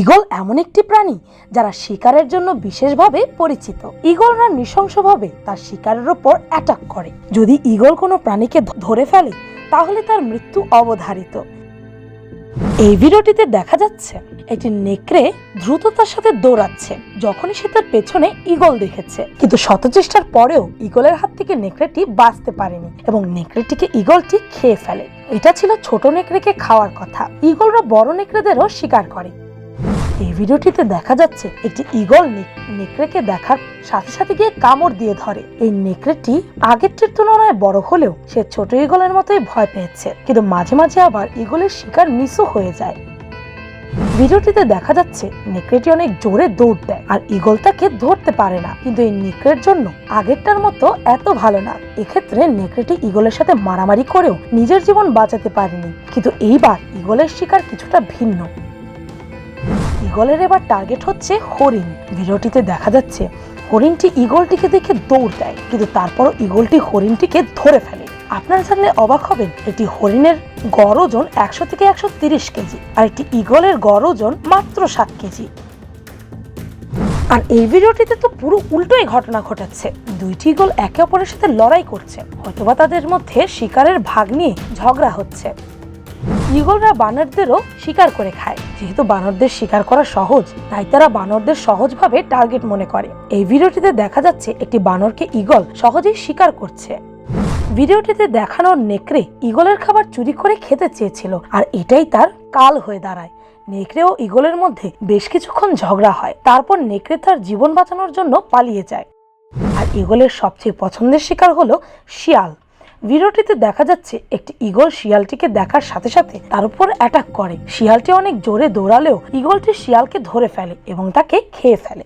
Eagle এমন একটি প্রাণী যারা শিকারের জন্য বিশেষভাবে পরিচিত। ঈগলরা নৃশংসভাবে তার শিকারের ওপর অ্যাটাক করে। যদি ঈগল কোনো প্রাণীকে ধরে ফেলে, তাহলে তার মৃত্যু অবধারিত। এই ভিডিওটিতে দেখা যাচ্ছে, একটি নেকড়ে দ্রুততার সাথে দৌড়াচ্ছে, যখনই সে তার পেছনে ঈগল দেখেছে। কিন্তু শত চেষ্টার পরেও ঈগলের হাত থেকে নেকড়েটি বাঁচতে পারেনি এবং নেকড়েটিকে ঈগলটি খেয়ে ফেলে। এটা ছিল ছোট নেকড়েকে খাওয়ার কথা। ঈগলরা বড় নেকড়েদেরও শিকার করে। এই ভিডিওটিতে দেখা যাচ্ছে একটি ঈগল নে- নেকড়েকে দেখার সাথে সাথে গিয়ে কামড় দিয়ে ধরে। এই নেকড়েটি আগেরটির তুলনায় বড় হলেও সে ছোট ঈগলের মতোই ভয় পেয়েছে। কিন্তু মাঝে মাঝে আবার ঈগলের শিকার মিসও হয়ে যায়। ভিডিওটিতে দেখা যাচ্ছে নেকড়েটি অনেক জোরে দৌড় দেয় আর ঈগল তাকে ধরতে পারে না। কিন্তু এই নেকড়ের জন্য আগেরটার মতো এত ভালো না। এক্ষেত্রে নেকড়েটি ঈগলের সাথে মারামারি করেও নিজের জীবন বাঁচাতে পারেনি। কিন্তু এইবার ঈগলের শিকার কিছুটা ভিন্ন। ঈগলের এবার টার্গেট হচ্ছে হরিণ। ভিডিওটিতে দেখা যাচ্ছে হরিণটি ঈগলটিকে দেখে দৌড় দেয়, কিন্তু তারপরও ঈগলটি হরিণটিকে ধরে ফেলে। আপনারা জানলে অবাক হবেন একটি হরিণের গড় ওজন একশো থেকে একশো তিরিশ কেজি, আর একটি ঈগলের গড় ওজন মাত্র সাত কেজি। আর এই ভিডিওটিতে তো পুরো উল্টোই ঘটনা ঘটাচ্ছে দুইটি ঈগল একে অপরের সাথে লড়াই করছে, হয়তোবা তাদের মধ্যে শিকারের ভাগ নিয়ে ঝগড়া হচ্ছে। ঈগলরা বানরদেরও শিকার করে খায়। যেহেতু বানরদের শিকার করা সহজ, তাই তারা বানরদের সহজভাবে টার্গেট মনে করে। এই ভিডিওটিতে দেখা যাচ্ছে একটি বানরকে ঈগল সহজেই শিকার করছে। ভিডিওটিতে দেখানো নেকড়ে ঈগলের খাবার চুরি করে খেতে চেয়েছিল, আর এটাই তার কাল হয়ে দাঁড়ায়। নেকড়ে ও ঈগলের মধ্যে বেশ কিছুক্ষণ ঝগড়া হয়, তারপর নেকড়ে তার জীবন বাঁচানোর জন্য পালিয়ে যায়। আর ঈগলের সবচেয়ে পছন্দের শিকার হলো শিয়াল। ভিডিওটিতে দেখা যাচ্ছে একটি ঈগল শিয়ালটিকে দেখার সাথে সাথে তার উপর অ্যাটাক করে। শিয়ালটি অনেক জোরে দৌড়ালেও ঈগলটি শিয়ালকে ধরে ফেলে এবং তাকে খেয়ে ফেলে।